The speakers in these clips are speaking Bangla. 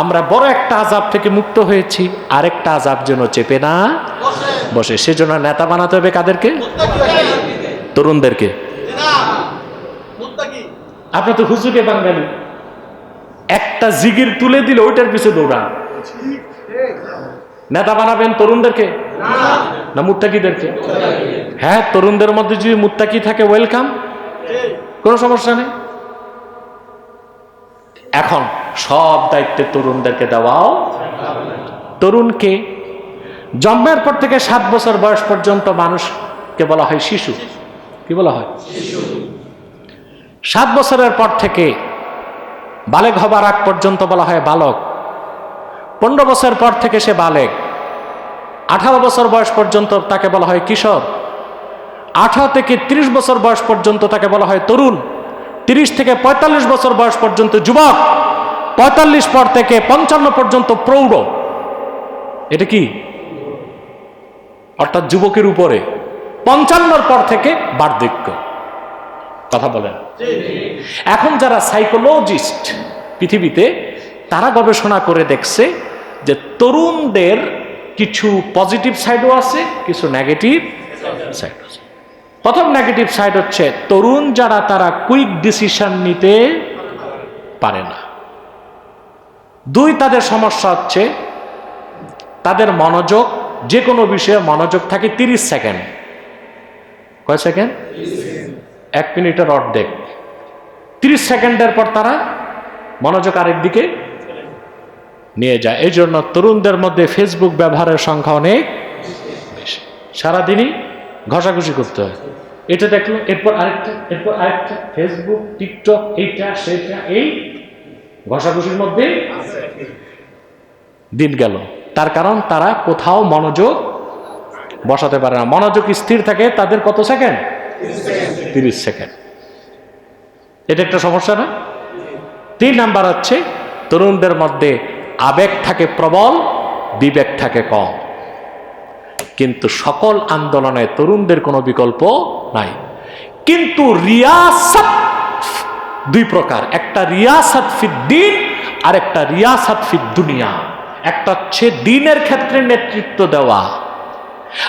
আমরা বড় একটা আজাব থেকে মুক্ত হয়েছি, আরেকটা আজাব যেন চেপে না বসে। সেজন্য নেতা বানাতে হবে কাদেরকে? তরুণদেরকে। আপনি তো হুজুকে বাঙালি। একটা জিগির তুলে দিলে ওইটার পিছনে দৌড়ান। নেতা বানাবেন তরুণদেরকে? না মুত্তাকিদেরকে? হ্যাঁ তরুণদের মধ্যে যদি মুত্তাকি থাকে ওয়েলকাম কোনো সমস্যা নেই? এখন সব দায়িত্বে তরুণদেরকে দেওয়াও তরুণকে জন্মের পর থেকে সাত বছর বয়স পর্যন্ত মানুষকে বলা হয় শিশু। কি বলা হয়? সাত বছরের পর থেকে বালেক হবার আগ পর্যন্ত বলা হয় বালক। পনেরো বছর পর থেকে সে বালেক। আঠারো বছর বয়স পর্যন্ত তাকে বলা হয় কিশোর। আঠারো থেকে ৩০ বছর বয়স পর্যন্ত তাকে বলা হয় তরুণ। তিরিশ থেকে পঁয়তাল্লিশ বছর বয়স পর্যন্ত যুবক, পঁয়তাল্লিশ পর থেকে পঞ্চান্ন পর্যন্ত প্রৌঢ়। এটা কি? অর্থাৎ যুবকের উপরে পঞ্চান্নর পর থেকে বার্ধক্য। কথা বলেন। এখন যারা সাইকোলজিস্ট পৃথিবীতে, তারা গবেষণা করে দেখছে যে তরুণদের কিছু পজিটিভ সাইডও আছে, কিছু নেগেটিভ সাইড আছে। প্রথম নেগেটিভ সাইড হচ্ছে, তরুণ যারা তারা কুইক ডিসিশন নিতে পারে না। দুই, তাদের সমস্যা হচ্ছে, তাদের মনোযোগ যে কোনো বিষয়ে মনোযোগ থাকে তিরিশ সেকেন্ড। কয় সেকেন্ড? এক মিনিটের অর্ধেক। তিরিশ সেকেন্ডের পর তারা মনোযোগ আরেক দিকে নিয়ে যায়। এই জন্য তরুণদের মধ্যে ফেসবুক ব্যবহারের সংখ্যা অনেক বেশি। সারাদিনই ঘষাঘষি করতে হয়। এটা দেখল, এরপর আরেকটা এরপর আরেকটা ফেসবুক টিকটক এইটা সেটা এই ঘষাঘষির মধ্যে দিন গেল। তার কারণ তারা কোথাও মনোযোগ বসাতে পারে না। মনোযোগ স্থির থাকে তাদের কত সেকেন্ড? তিরিশ সেকেন্ড। এটা একটা সমস্যা না? তিন নাম্বার হচ্ছে, তরুণদের মধ্যে আবেগ থাকে প্রবল, বিবেক থাকে কম। কিন্তু সকল আন্দোলনে তরুণদের কোনো বিকল্প নাই। কিন্তু রিয়াসত দুই প্রকার, একটা রিয়াসাত ফিদ্দিন আর একটা রিয়াসত ফিদ দুনিয়া। একটা হচ্ছে দিনের ক্ষেত্রে নেতৃত্ব দেওয়া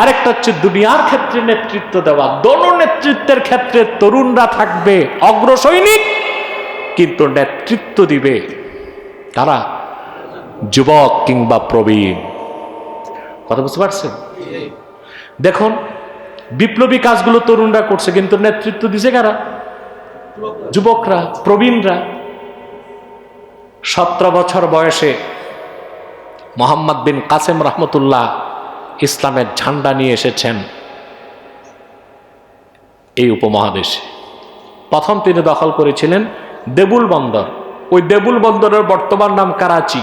আরেকটা হচ্ছে দুনিয়ার ক্ষেত্রে নেতৃত্ব দেওয়া। দোনো নেতৃত্বের ক্ষেত্রে তরুণরা থাকবে অগ্রসৈনিক, কিন্তু নেতৃত্ব দিবে কারা? যুবক কিংবা প্রবীণ। কথা বুঝতে পারছেন? দেখুন, বিপ্লবী কাজগুলো তরুণরা করছে, কিন্তু নেতৃত্ব দিছে কারা? যুবকরা, প্রবীণরা। সতেরো বছর বয়সে মোহাম্মদ বিন কাসেম রহমতুল্লাহ ইসলামের ঝান্ডা নিয়ে এসেছেন এই উপমহাদেশে। প্রথম তিনি দখল করেছিলেন দেবুল বন্দর। ওই দেবুল বন্দরের বর্তমান নাম কারাচি।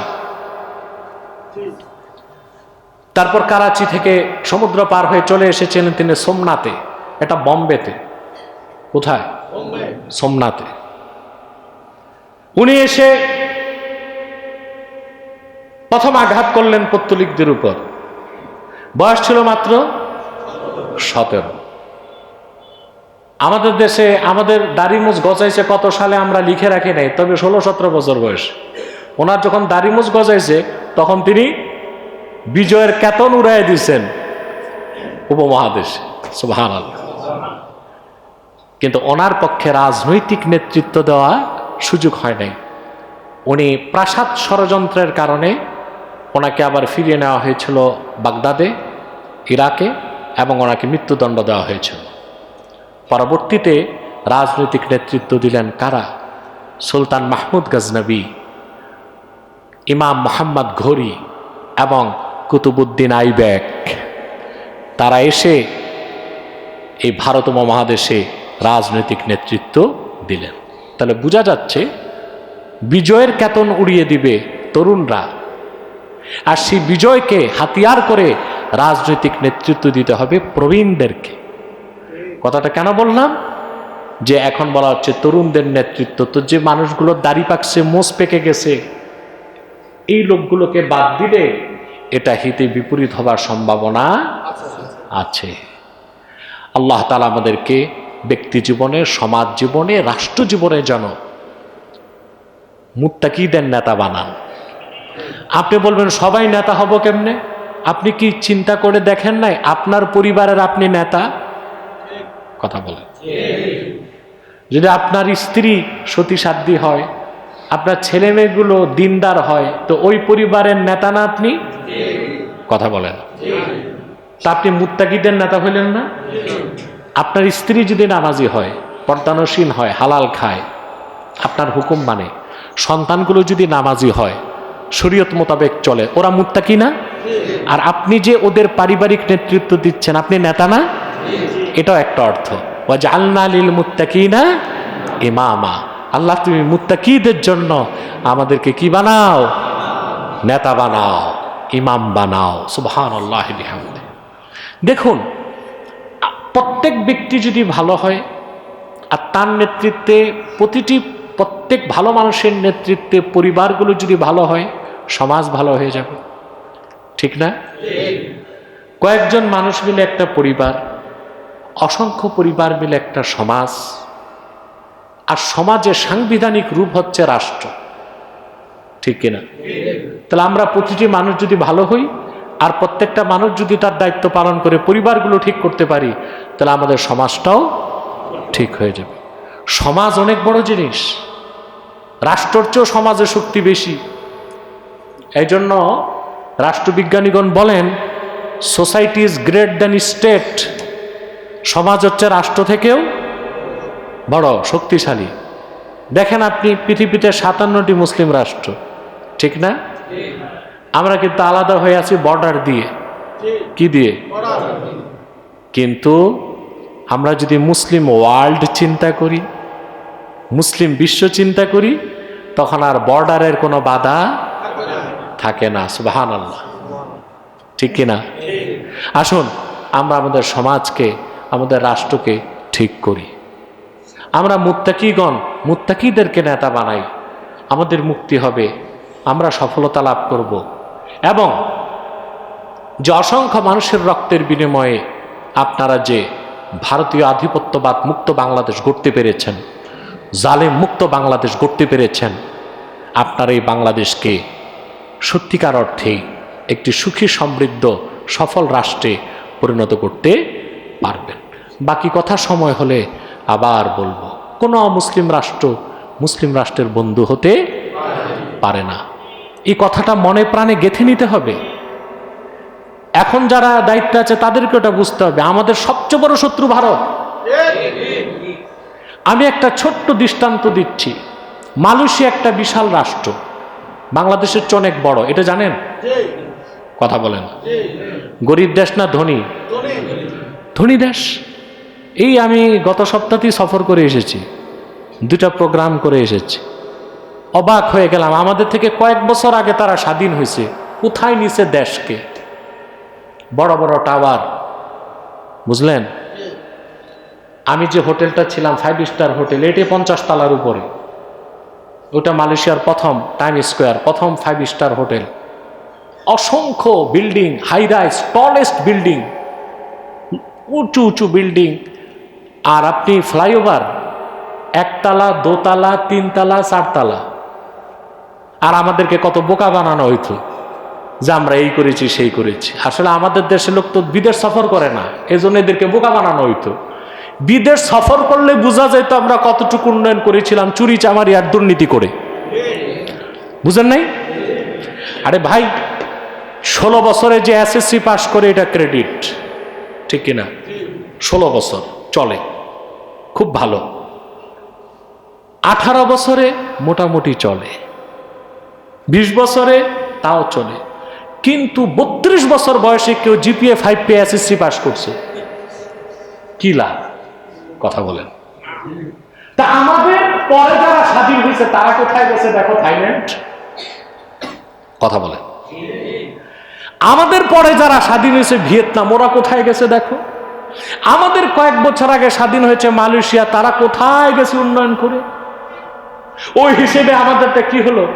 তারপর কারাচি থেকে সমুদ্র পার হয়ে চলে এসেছিলেন তিনি সোমনাথে এটা বম্বেতে। কোথায়? সোমনাথে। উনি এসে প্রথম আঘাত করলেন পত্তলিকদের উপর। বয়স ছিল মাত্র সতেরো। আমাদের দেশে আমাদের দাড়িমুজ গজাইছে কত সালে আমরা লিখে রাখি নাই তবে ষোলো সতেরো বছর বয়স। ওনার যখন দাড়িমুজ গজাইছে তখন তিনি বিজয়ের কেতন উড়াই দিয়েছেন উপমহাদেশে। সুবহান কিন্তু ওনার পক্ষে রাজনৈতিক নেতৃত্ব দেওয়া সুযোগ হয় নাই। উনি প্রাসাদ ষড়যন্ত্রের কারণে ওনাকে আবার ফিরিয়ে নেওয়া হয়েছিল বাগদাদে, ইরাকে, এবং ওনাকে মৃত্যুদণ্ড দেওয়া হয়েছিল। পরবর্তীতে রাজনৈতিক নেতৃত্ব দিলেন কারা? সুলতান মাহমুদ গজনবী, ইমাম মোহাম্মদ ঘড়ি এবং কুতুবুদ্দিন আইব্যাক। তারা এসে এই ভারত মহাদেশে রাজনৈতিক নেতৃত্ব দিলেন। তাহলে বোঝা যাচ্ছে, বিজয়ের কেতন উড়িয়ে দিবে তরুণরা। আর সেই বিজয়কে হাতিয়ার করে রাজনৈতিক নেতৃত্ব দিতে হবে প্রবীণদেরকে। কথাটা কেন বললাম? যে এখন বলা হচ্ছে তরুণদের নেতৃত্ব। তো যে মানুষগুলো দাড়ি পাকছে, মোষ পেকে গেছে, এই লোকগুলোকে বাদ দিলে এটা হিতে বিপরীত হবার সম্ভাবনা আছে। আল্লাহ তালা আমাদেরকে ব্যক্তি জীবনে, সমাজ জীবনে, রাষ্ট্র জীবনে যেন মুত্তাকিদের নেতা বানান। আপনি বলবেন, সবাই নেতা হব কেমনে? আপনি কি চিন্তা করে দেখেন নাই, আপনার পরিবারের আপনি নেতা? কথা বলেন। যদি আপনার স্ত্রী সতী হয়, আপনার ছেলে মেয়েগুলো দিনদার হয়, তো ওই পরিবারের নেতা না আপনি? কথা বলেন। তা আপনি মুত্তাকিদের নেতা হইলেন না? আপনার স্ত্রী যদি নামাজি হয় পর্দানসীন হয় হালাল খায় আপনার হুকুম মানে সন্তানগুলো যদি নামাজি হয় শরীয়ত মোতাবেক চলে। ওরা মুত্তাকি না? আর আপনি যে ওদের পারিবারিক নেতৃত্ব দিচ্ছেন আপনি নেতা না? এটাও একটা অর্থ। জালনা লিল মুত্তাকিনা ইমামা। আল্লাহ তুমি মুত্তাকিদের জন্য আমাদেরকে কি বানাও? নেতা বানাও। ইমাম বানাও সুবহান আল্লাহ দেখুন, প্রত্যেক ব্যক্তি যদি ভালো হয়, আর তার নেতৃত্বে প্রতিটি প্রত্যেক ভালো মানুষের নেতৃত্বে পরিবারগুলো যদি ভালো হয়, সমাজ ভালো হয়ে যাবে। ঠিক না? কয়েকজন মানুষ মিলে একটা পরিবার, অসংখ্য পরিবার মিলে একটা সমাজ, আর সমাজের সাংবিধানিক রূপ হচ্ছে রাষ্ট্র। ঠিক কিনা? তাহলে আমরা প্রতিটি মানুষ যদি ভালো হই, আর প্রত্যেকটা মানুষ যদি তার দায়িত্ব পালন করে পরিবারগুলো ঠিক করতে পারি, তাহলে আমাদের সমাজটাও ঠিক হয়ে যাবে। সমাজ অনেক বড় জিনিস। রাষ্ট্রর চেয়েও সমাজের শক্তি বেশি। এই জন্য রাষ্ট্রবিজ্ঞানীগণ বলেন society is great than state সমাজ হচ্ছে রাষ্ট্র থেকেও বড়, শক্তিশালী। দেখেন আপনি পৃথিবীতে সাতান্নটি মুসলিম রাষ্ট্র। ঠিক না? আমরা কিন্তু আলাদা হয়ে আছি বর্ডার দিয়ে। কি দিয়ে? কিন্তু আমরা যদি মুসলিম ওয়ার্ল্ড চিন্তা করি, মুসলিম বিশ্ব চিন্তা করি, তখন আর বর্ডারের কোনো বাধা থাকে না সুবাহান আল্লাহ ঠিক কিনা আসুন, আমরা আমাদের সমাজকে, আমাদের রাষ্ট্রকে ঠিক করি। আমরা মুত্তাকিগণ, মুত্তাকিদেরকে নেতা বানাই। আমাদের মুক্তি হবে আমরা সফলতা লাভ করব। এবং যে অসংখ্য মানুষের রক্তের বিনিময়ে আপনারা যে ভারতীয় আধিপত্যবাদ মুক্ত বাংলাদেশ গড়তে পেরেছেন, জালেম মুক্ত বাংলাদেশ গড়তে পেরেছেন, আপনার এই বাংলাদেশকে সত্যিকার অর্থেই একটি সুখী, সমৃদ্ধ, সফল রাষ্ট্রে পরিণত করতে পারবেন। বাকি কথা সময় হলে আবার বলব, কোনো অমুসলিম রাষ্ট্র মুসলিম রাষ্ট্রের বন্ধু হতে পারে না। এই কথাটা মনে প্রাণে গেঁথে নিতে হবে। এখন যারা দায়িত্বে আছে, তাদেরকে ওটা বুঝতে হবে। আমাদের সবচেয়ে বড় শত্রু ভারত। আমি একটা ছোট্ট দৃষ্টান্ত দিচ্ছি। মালয়েশিয়া একটা বিশাল রাষ্ট্র। বাংলাদেশের চেয়ে অনেক বড়। এটা জানেন? কথা বলেন। গরিব দেশ না ধনী? ধনী দেশ। এই আমি গত সপ্তাহতেই সফর করে এসেছি। দুটা প্রোগ্রাম করে এসেছি। অবাক হয়ে গেলাম। আমাদের থেকে কয়েক বছর আগে তারা স্বাধীন হয়েছে। কোথায় নিছে দেশকে? বড় বড় টাওয়ার। বুঝলেন? আমি যে হোটেলটা ছিলাম ফাইভ স্টার হোটেল এটি পঞ্চাশ তালার উপরে। ওটা মালয়েশিয়ার প্রথম টাইম স্কোয়ার প্রথম ফাইভ স্টার হোটেল। অসংখ্য building high rise tallest building, উঁচু উঁচু বিল্ডিং। আর আপনি ফ্লাইওভার, একতলা, দোতলা, তিনতলা, চারতলা। আর আমাদেরকে কত বোকা বানানো হইতো যে আমরা এই করেছি, সেই করেছি। আসলে আমাদের দেশের লোক তো বিদেশ সফর করে না, এজন্য এদেরকে বোকা বানানো হইতো। বিদেশ সফর করলে বোঝা যেত আমরা কতটুকু উন্নয়ন করেছিলাম চুরি চামারি আর দুর্নীতি করে। বুঝেন নাই? আরে ভাই, ষোলো বছরে যে এসএসসি পাশ করে এটা ক্রেডিট ঠিক কিনা? ষোলো বছর, চলে। খুব ভালো। আঠারো বছরে মোটামুটি চলে। বিশ বছরে তাও চলে। কিন্তু বত্রিশ বছর বয়সে কেউ জিপিএ ফাইভ পে এসএসসি পাস করছে। কি লাভ? কথা বলেন। তা আমাদের পরে যারা স্বাধীন হয়েছে, তারা কোথায় গেছে দেখো, থাইল্যান্ড। কথা বলেন। আমাদের পরে যারা স্বাধীন হয়েছে, ভিয়েতনাম, ওরা কোথায় গেছে দেখো। আমাদের কয়েক বছর আগে স্বাধীন হয়েছে মালয়েশিয়া, তারা কোথায় গেছে উন্নয়ন করে? ওই হিসেবে আমাদেরটা কি হলো?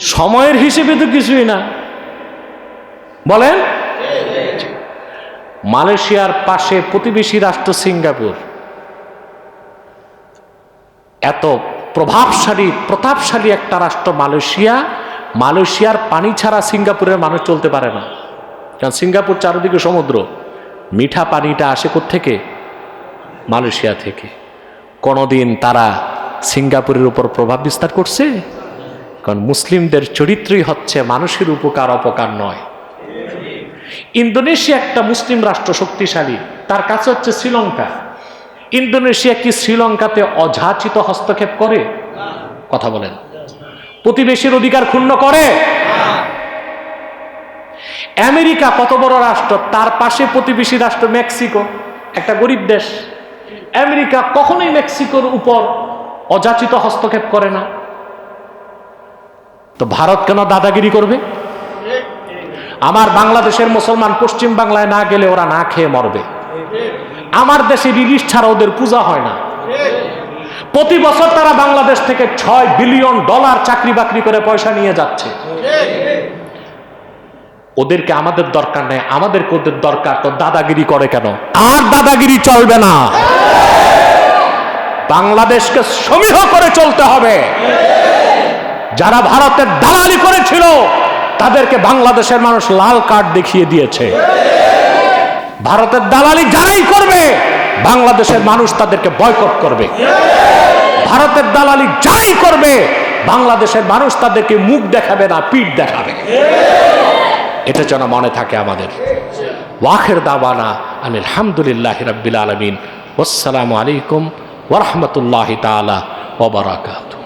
সময়ের হিসেবে তো কিছুই না। বলেন? মালয়েশিয়ার পাশে প্রতিবেশী রাষ্ট্র সিঙ্গাপুর। এত প্রভাবশালী, প্রতাপশালী একটা রাষ্ট্র মালয়েশিয়া। মালয়েশিয়ার পানি ছাড়া সিঙ্গাপুরের মানুষ চলতে পারে না। কারণ সিঙ্গাপুর চারিদিকে সমুদ্র। মিঠা পানিটা আসে থেকে মালয়েশিয়া থেকে। কোনোদিন তারা সিঙ্গাপুরের উপর প্রভাব বিস্তার করছে? কারণ মুসলিমদের চরিত্রই হচ্ছে মানুষের উপকার, অপকার নয়। ইন্দোনেশিয়া একটা মুসলিম রাষ্ট্র শক্তিশালী, তার কাছে হচ্ছে শ্রীলঙ্কা। ইন্দোনেশিয়া কি শ্রীলঙ্কাতে অযাচিত হস্তক্ষেপ করে? কথা বলেন। প্রতিবেশীর অধিকার ক্ষুণ্ণ করে? আমেরিকা কত বড় রাষ্ট্র, তার পাশে প্রতিবেশী রাষ্ট্র মেক্সিকো, একটা গরিব দেশ। আমেরিকা কখনোই মেক্সিকোর উপর অযাচিত হস্তক্ষেপ করে না। তো ভারত কেন দাদাগিরি করবে? আমার বাংলাদেশের মুসলমান পশ্চিম বাংলায় না গেলে ওরা না খেয়ে মরবে। আমার দেশে ইলিশ ছাড়া ওদের পূজা হয় না। প্রতি বছর তারা বাংলাদেশ থেকে ছয় বিলিয়ন ডলার চাকরি বাকরি করে পয়সা নিয়ে যাচ্ছে। ওদেরকে আমাদের দরকার নেই আমাদের ওদের দরকার, তো দাদাগিরি করে কেন? আর দাদাগিরি চলবে না। বাংলাদেশকে সমীহ করে চলতে হবে। যারা ভারতের দালালি করেছিল, তাদেরকে বাংলাদেশের মানুষ লাল কার্ড দেখিয়ে দিয়েছে। ভারতের দালালি যারাই করবে, বাংলাদেশের মানুষ তাদেরকে বয়কট করবে। ভারতের দালালি যারাই করবে, বাংলাদেশের মানুষ তাদেরকে মুখ দেখাবে না, পিঠ দেখাবে। এটা যেন মনে থাকে আমাদের। ওয়াখের দাবানা আমি আলহামদুলিল্লাহ রব্বিল আলমিন। আসসালামু আলাইকুম ওরহমতুল্লাহ তালা ওবরাকাত